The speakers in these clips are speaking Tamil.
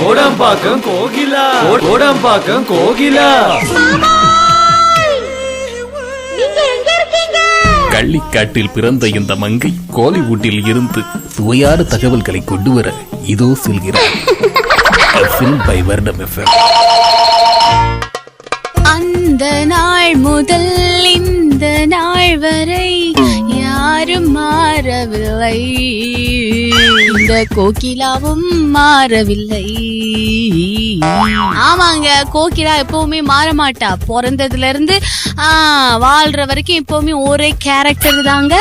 கோடம்பாக்கம் கோகிலா. கோடம்பாக்கம் கோகிலா. கள்ளிக்காட்டில் பிறந்த இந்த மங்கை கோலிவுட்டில் இருந்து சுவையான தகவல்களை கொண்டு வர இதோ செல்கிறார். பை வருடம் அந்த நாள் முதல் இந்த நாள் வரை யாரும் மாறவில்லை. இந்த கோகிலாவும் மாறவில்லை. ஆமாங்க கோகிலா எப்பவுமே மாற மாட்டா பிறந்ததுல இருந்து வாழ்ற வரைக்கும் எப்பவுமே ஒரே கேரக்டர் தாங்க.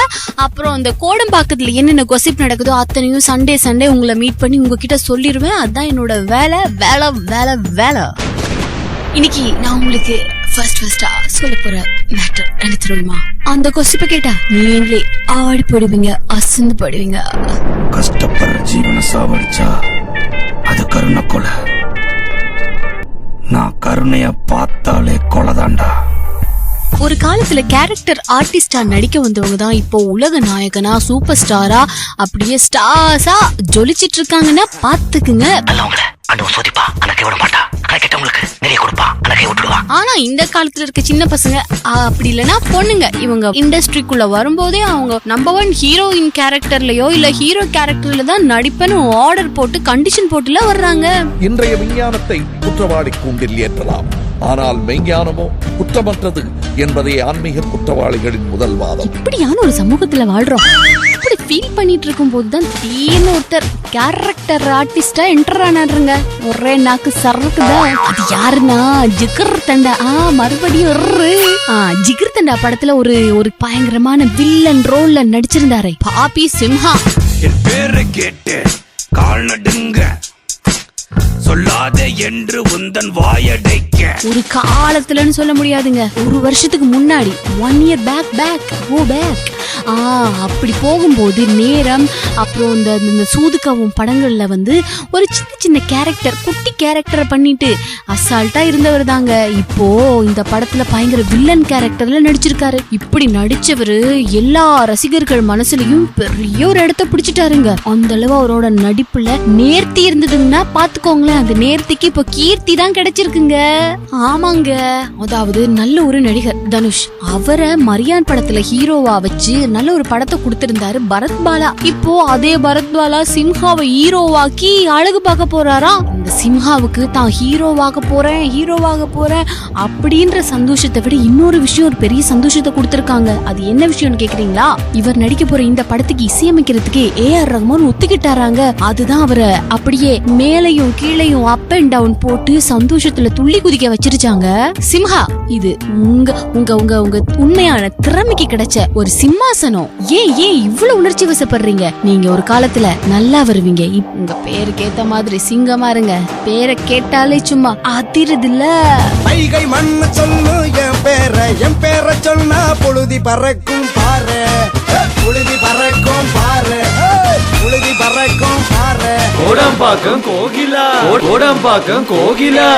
அப்புறம் இந்த கோடம்பாக்கத்துல என்னென்ன கொசிப் நடக்குதோ அத்தனையும் சண்டே சண்டே உங்களை மீட் பண்ணி உங்ககிட்ட சொல்லிடுவேன் அதான் என்னோட வேலை வேலை வேலை வேலை. இன்னைக்கு நான் உங்களுக்கு ஃபர்ஸ்ட் ஃபர்ஸ்டா சொல்ல போற மேட்டர் எனக்கு தெரியுமா? அந்த கொஸ்டிப்ப கேட்டா நீங்களே ஆடி போடுவீங்க அசந்து போடுவீங்க. கஷ்டப்படுற ஜீவனை சாவடிச்சா அது கருணை கொலை. நான் கருணைய பார்த்தாலே கொலைதான்டா ஒரு காலத்துல கேரக்டர் ஆர்டிஸ்டா நடிக்க வந்தவங்க தான் இப்போ உலக நாயகனா சூப்பர் ஸ்டாரா அப்படியே ஸ்டார்ஸா ஜொலிச்சிட்டு இருக்காங்கன்னா பாத்துக்குங்க. ஆண்டவன் சோதிப்பா ஆனா இந்த காலத்துல இருக்க சின்ன பசங்க அப்படி இல்லனா பொண்ணுங்க இவங்க இண்டஸ்ட்ரிக்குள்ள வரும்போதே அவங்க நம்பர் ஒன் ஹீரோயின் கேரக்டர்லயோ இல்ல ஹீரோ கேரக்டர்ல தான் நடிப்பேன்னு ஆர்டர் போட்டு கண்டிஷன் போட்டுல வர்றாங்க. இன்றைய விஞ்ஞானத்தை குற்றவாளி கூண்டில் ஏற்றலாம். ஆனால் மெய்ஞானமோ குற்றமற்றது என்பதே ஆன்மீக குற்றவாளிகளின் முதல் வாதம். இப்படியான ஒரு சமூகத்துல வாழ்றோம். இப்படி ஃபீல் பண்ணிட்டு இருக்கும் போதுதான் திடீர்னு ஒருத்தர் கேரக்டர் ஆர்டிஸ்டா என்டர் ஆனாருங்க. ஒரே நாக்கு சரக்குதா அது யாருன்னா? ஜிகர் தண்டா. ஆ மறுபடியும் ஒர்ரு. ஆ ஜிகர் தண்டா படத்துல ஒரு ஒரு பயங்கரமான வில்லன் ரோல்ல நடிச்சிருந்தாரே. பாபி சிம்ஹா. என் பேரை கேட்டு கால் நடுங்க. சொல்லாதே என்று உந்தன் வாயடைக்க. ஒரு காலத்துலன்னு சொல்ல முடியாதுங்க. ஒரு வருஷத்துக்கு முன்னாடி one year back back go back அப்படி போகும்போது நேரம் அப்புறம் இந்த இந்த சூதுக்கவும் படங்களில் வந்து ஒரு சின்ன சின்ன கேரக்டர் குட்டி கேரக்டரை பண்ணிட்டு அசால்ட்டாக இருந்தவர் தாங்க. இப்போ இந்த படத்தில் பயங்கர வில்லன் கேரக்டரில் நடிச்சிருக்காரு. இப்படி நடிச்சவரு எல்லா ரசிகர்கள் மனசுலையும் பெரிய ஒரு இடத்த பிடிச்சிட்டாருங்க. அந்த அளவு அவரோட நடிப்புல நேர்த்தி இருந்ததுன்னா பார்த்துக்கோங்களேன் அந்த நேர்த்திக்கு இப்போ கீர்த்தி தான் கிடைச்சிருக்குங்க. ஆமாங்க. அதாவது நல்ல ஒரு நடிகர் தனுஷ். அவரை மரியான் படத்துல ஹீரோவா வச்சு நல்ல ஒரு படத்தை கொடுத்திருந்தாரு. பரத் பாலா இப்போ அதே பரத் பாலா சிம்ஹாவை ஹீரோவாக்கி அழகு பார்க்க போறாரா? இந்த சிம்ஹாவுக்கு தான் ஹீரோவாக போறேன் ஹீரோவாக போறேன் அப்படின்ற சந்தோஷத்தை விட இன்னொரு விஷயம் ஒரு பெரிய சந்தோஷத்தை கொடுத்திருக்காங்க. அது என்ன விஷயம்னு கேக்குறீங்களா? இவர் நடிக்க போற இந்த படத்துக்கு இசையமைக்கிறதுக்கு ஏ ஆர் ரஹ்மான் ஒத்துக்கிட்டாராங்க. அதுதான் அவரை அப்படியே மேலையும் கீழையும் அப் அண்ட் டவுன் போட்டு சந்தோஷத்துல துள்ளி குதிக்க வச்சிருச்சாங்க. சிம்ஹா இது உங்க உங்க உங்க உங்க உண்மையான திறமைக்கு கிடைச்ச ஒரு சிம்மாசனம் ஏன் ஏன் இவ்வளவு உணர்ச்சி வசப்படுறீங்க? நீங்க ஒரு காலத்துல நல்லா வருவீங்க. இப்- உங்க பேருக்கு ஏத்த மாதிரி சிங்கமா இருங்க. பேரை கேட்டாலே சும்மா அதிருதுல்ல. வைகை மண்ண சொல்லு என் பேர என் பேர சொன்னா பொழுதி பறக்கும் பாரு புழுதி பறக்கும் பாரு புழுதி பறக்கும் பாரு கோடம்பாக்கம் கோகிலா. கோடம்பாக்கம் கோகிலா.